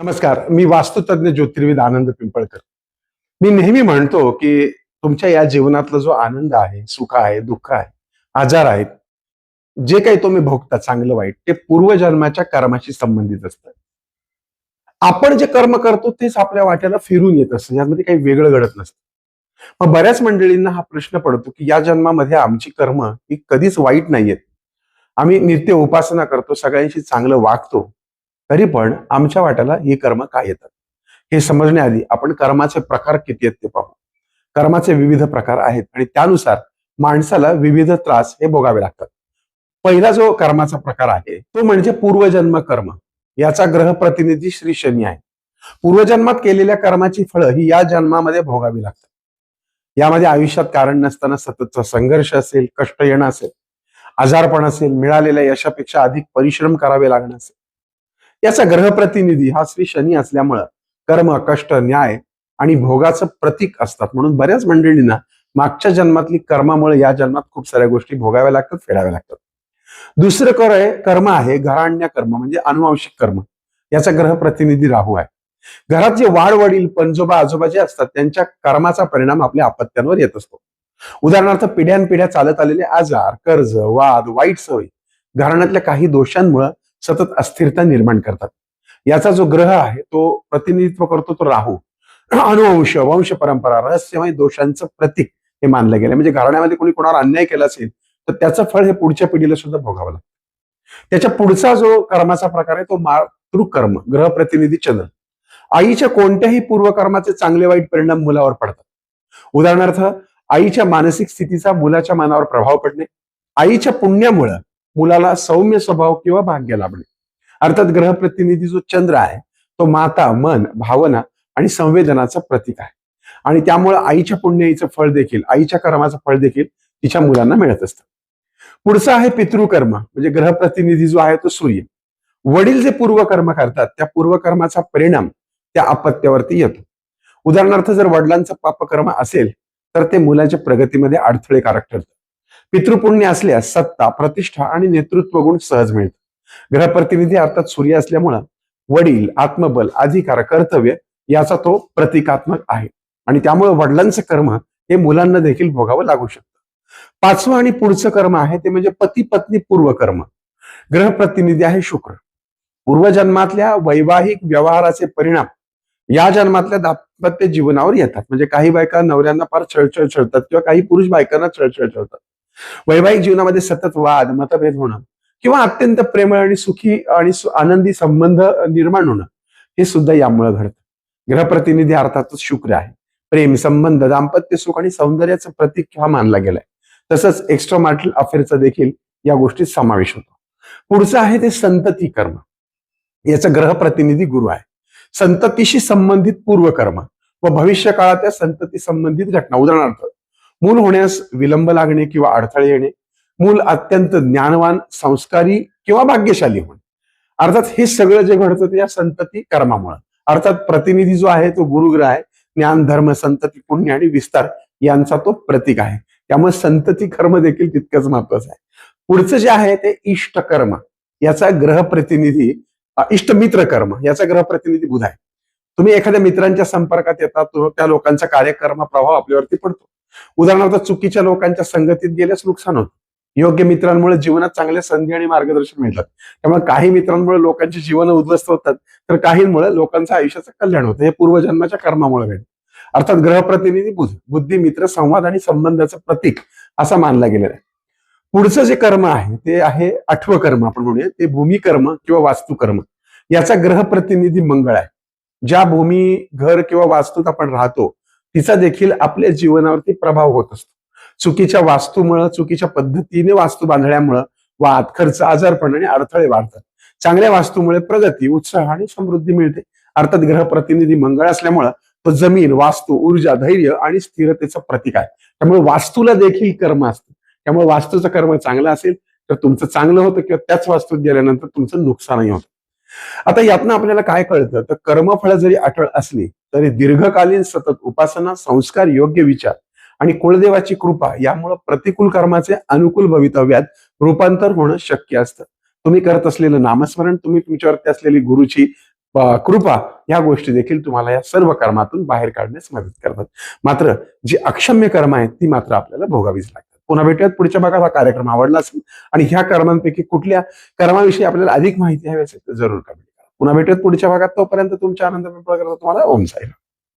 नमस्कार मी वास्तुतज्ञ ज्योतिर्विद आनंद पिंपळकर. मी नेहमी म्हणतो की तुमच्या या जीवनातला जो आनंद आहे सुख आहे दुःख आहे आजार आहेत जे काही तुम्ही भोगता चांगलं वाईट ते पूर्वजन्माच्या कर्माशी संबंधित असतं. आपण जे कर्म करतो तेच आपल्या वाट्याला फिरून येत असतं यामध्ये काही वेगळं घडत नसतं. मग बऱ्याच मंडळींना हा प्रश्न पडतो की या जन्मामध्ये आमची कर्म ही कधीच वाईट नाहीयेत. आम्ही नित्य उपासना करतो सगळ्यांशी चांगलं वागतो तरी पण आमच्या वाट्याला ही कर्म काय येतात? हे समजण्याआधी आपण कर्माचे प्रकार किती आहेत ते पाहू. कर्माचे विविध प्रकार आहेत आणि त्यानुसार माणसाला विविध त्रास हे भोगावे लागतात. पहिला जो कर्माचा प्रकार आहे तो म्हणजे पूर्वजन्म कर्म. याचा ग्रह प्रतिनिधी श्री शनी आहे. पूर्वजन्मात केलेल्या कर्माची फळं ही या जन्मामध्ये भोगावी लागतात. यामध्ये आयुष्यात कारण नसताना सततचा संघर्ष असेल कष्ट येणं असेल आजारपण असेल मिळालेल्या यशापेक्षा अधिक परिश्रम करावे लागणं असेल. याचा ग्रहप्रतिनिधी हा श्री शनी असल्यामुळं कर्म कष्ट न्याय आणि भोगाचं प्रतीक असतात. म्हणून बऱ्याच मंडळींना मागच्या जन्मातली कर्मामुळे या जन्मात खूप साऱ्या गोष्टी भोगाव्या लागतात फेडाव्या लागतात. दुसरं कर आहे कर्म आहे घराण्य कर्म म्हणजे अनुवांशिक कर्म. याचा ग्रह प्रतिनिधी राहू आहे. घरात जे वाढ वडील पंजोबा आजोबा जे असतात त्यांच्या कर्माचा परिणाम आपल्या आपत्त्यांवर येत असतो. उदाहरणार्थ पिढ्यानपिढ्या चालत आलेले आजार कर्ज वाद वाईट सवय घराण्यातल्या काही दोषांमुळे सतत अस्थिरता निर्माण करतात. याचा जो ग्रह आहे तो प्रतिनिधित्व करतो तो राहू. अनुवंश वंश परंपरा रहस्यमय दोषांचं प्रतीक हे मानलं गेलं म्हणजे घराण्यामध्ये कोणी कोणावर अन्याय केला असेल तर त्याचं फळ हे पुढच्या पिढीला सुद्धा भोगावं लागतं. त्याच्या पुढचा जो कर्माचा प्रकार आहे तो मातृकर्म ग्रह प्रतिनिधी चंद्र. आईच्या कोणत्याही पूर्वकर्माचे चांगले वाईट परिणाम मुलावर पडतात. उदाहरणार्थ आईच्या मानसिक स्थितीचा मुलाच्या मनावर प्रभाव पडणे आईच्या पुण्यामुळं मुलाला सौम्य स्वभाव किंवा भाग्य लाभणे. अर्थात ग्रह प्रतिनिधी जो चंद्र आहे तो माता मन भावना आणि संवेदनाचं प्रतीक आहे. आणि त्यामुळे आईच्या पुण्याईचं फळ देखील आईच्या कर्माचं फळ देखील तिच्या मुलांना मिळत असतं. पुढचं आहे पितृकर्म म्हणजे ग्रह प्रतिनिधी जो आहे तो सूर्य. वडील जे पूर्वकर्म करतात त्या पूर्वकर्माचा परिणाम त्या अपत्यावरती येतो. उदाहरणार्थ जर वडिलांचं पापकर्म असेल तर ते मुलाच्या प्रगतीमध्ये अडथळेकारक ठरतं. पितृपुण्य असल्यास सत्ता प्रतिष्ठा आणि नेतृत्व गुण सहज मिळत ग्रहप्रतिनिधी अर्थात सूर्य असल्यामुळं वडील आत्मबल अधिकार कर्तव्य याचा तो प्रतिकात्मक आहे. आणि त्यामुळे वडिलांचं कर्म हे मुलांना देखील भोगावं लागू शकतं. पाचवं आणि पुढचं कर्म आहे ते म्हणजे पती पत्नी पूर्वकर्म. ग्रहप्रतिनिधी आहे शुक्र. पूर्वजन्मातल्या वैवाहिक व्यवहाराचे परिणाम या जन्मातल्या दाम्पत्य जीवनावर येतात. म्हणजे काही बायका नवऱ्यांना फार छळछळ छळतात किंवा काही पुरुष बायकांना छळछळ छळतात. वैवाहिक जीवनामध्ये सतत वाद मतभेद होणं किंवा अत्यंत प्रेमळ आणि सुखी आणि आनंदी संबंध निर्माण होणं हे सुद्धा यामुळे घडतं. ग्रहप्रतिनिधी अर्थातच शुक्र आहे. प्रेम संबंध दाम्पत्य सुख आणि सौंदर्याचं प्रतीक हा मानला गेलाय. तसंच एक्स्ट्रा मार्टल अफेअरचा देखील या गोष्टीत समावेश होतो. पुढचं आहे ते संतती कर्म. याचा ग्रह प्रतिनिधी गुरु आहे. संततीशी संबंधित पूर्वकर्म व भविष्य काळातल्या संतती संबंधित घटना. उदाहरणार्थ मूल होण्यास विलंब लागणे किंवा अडथळे येणे मूल अत्यंत ज्ञानवान संस्कारी किंवा भाग्यशाली होणे. अर्थात हे सगळं जे घडतं ते या संतती कर्मामुळे. अर्थात प्रतिनिधी जो आहे तो गुरुग्रह आहे. ज्ञान धर्म संतती पुण्य आणि विस्तार यांचा तो प्रतीक आहे. त्यामुळे संतती कर्म देखील तितकंच महत्वाचं आहे. पुढचं जे आहे ते इष्ट कर्म याचा ग्रह प्रतिनिधी इष्ट मित्र कर्म. याचा ग्रह प्रतिनिधी बुध आहे. तुम्ही एखाद्या मित्रांच्या संपर्कात येतात तो त्या लोकांचा कार्यकर्म प्रभाव आपल्यावरती पडतो. उदाहरणार्थ चुकीच्या लोकांच्या संगतीत गेल्यास नुकसान होतं. योग्य मित्रांमुळे जीवनात चांगल्या संधी आणि मार्गदर्शन मिळतात. त्यामुळे काही मित्रांमुळे लोकांची जीवन उद्ध्वस्त होतात तर काहींमुळे लोकांचं आयुष्याचं कल्याण होतं. हे पूर्वजन्माच्या कर्मामुळे घडतं. अर्थात ग्रहप्रतिनिधी बुध बुद्धी मित्र संवाद आणि संबंधाचं प्रतीक असा मानला गेलेला आहे. पुढचं जे कर्म आहे ते आहे आठवं कर्म आपण म्हणूया. ते भूमिकर्म किंवा वास्तुकर्म. याचा ग्रहप्रतिनिधी मंगळ आहे. ज्या भूमी घर किंवा वास्तूत आपण राहतो तिचा देखील आपल्या जीवनावरती प्रभाव होत असतो. चुकीच्या वास्तूमुळं चुकीच्या पद्धतीने वास्तू बांधण्यामुळं वाद खर्च आजारपण आणि अडथळे वाढतात. चांगल्या वास्तूमुळे प्रगती उत्साह आणि समृद्धी मिळते. अर्थात ग्रह प्रतिनिधी मंगळ असल्यामुळं तो जमीन वास्तू ऊर्जा धैर्य आणि स्थिरतेचं प्रतीक आहे. त्यामुळे वास्तूला देखील कर्म असतं. त्यामुळे वास्तूचं कर्म चांगलं असेल तर तुमचं चांगलं होतं किंवा त्याच वास्तूत गेल्यानंतर तुमचं नुकसानही होतं. आता यातनं आपल्याला काय कळतं? तर कर्मफळ जरी अटळ असली तरी दीर्घकालीन सतत उपासना संस्कार योग्य विचार आणि कुळदेवाची कृपा यामुळे प्रतिकूल कर्माचे अनुकूल भवितव्यात रूपांतर होणं शक्य असतं. तुम्ही करत असलेलं नामस्मरण तुम्ही तुमच्यावरती असलेली गुरुची कृपा या गोष्टी देखील तुम्हाला या सर्व कर्मातून बाहेर काढण्यास मदत करतात. मात्र जी अक्षम्य कर्म आहेत ती मात्र आपल्याला भोगावीच लागतात. पुन्हा भेटूयात. पुढच्या भागात हा कार्यक्रम आवडला असेल आणि ह्या कर्मांपैकी कुठल्या कर्माविषयी आपल्याला अधिक माहिती हवी असेल तर जरूर कमेंट करा. पुन्हा भेटूयात पुढच्या भागात. तोपर्यंत तुमच्या आनंद पिंपळकर तुम्हाला ओम साईराम